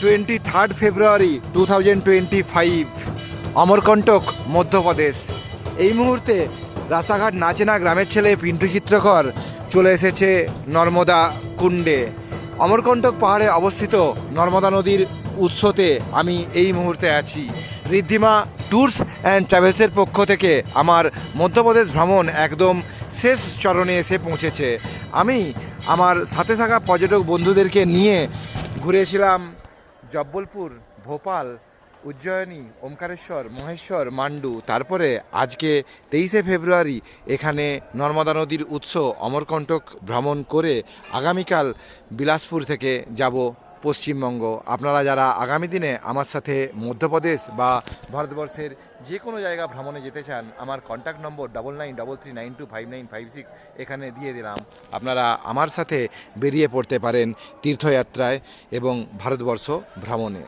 Twenty third February two thousand twenty five Amarkantak Madhya Pradesh. এই মুহূর্তে রাস্তাঘাট নাচেনা গ্রামের ছেলে পিন্টু চিত্রকর চলে এসেছে নর্মদা কুণ্ডে। অমরকণ্টক পাহাড়ে অবস্থিত নর্মদা নদীর উৎসতে আমি এই মুহূর্তে আছি। ঋদ্ধিমা ট্যুরস অ্যান্ড ট্রাভেলসের পক্ষ থেকে আমার মধ্যপ্রদেশ ভ্রমণ একদম শেষ চরণে এসে পৌঁছেছে। আমি আমার সাথে থাকা পর্যটক বন্ধুদেরকে নিয়ে ঘুরেছিলাম জব্বলপুর, ভোপাল, উজ্জয়িনী, ওমকারেশ্বর, মহেশ্বর, মান্ডু, তারপরে আজকে তেইশে ফেব্রুয়ারি এখানে নর্মদা নদীর উৎস অমরকণ্টক ভ্রমণ করে আগামীকাল বিলাসপুর থেকে যাব পশ্চিমবঙ্গ। আপনারা যারা আগামী দিনে আমার সাথে মধ্যপ্রদেশ বা ভারতবর্ষের যে কোনো জায়গা ভ্রমণে যেতে চান, আমার contact number double nine double three nine two five nine five six এখানে দিয়ে দিলাম। আপনারা আমার সাথে বেরিয়ে পড়তে পারেন তীর্থযাত্রায় এবং ভারতবর্ষ ভ্রমণে।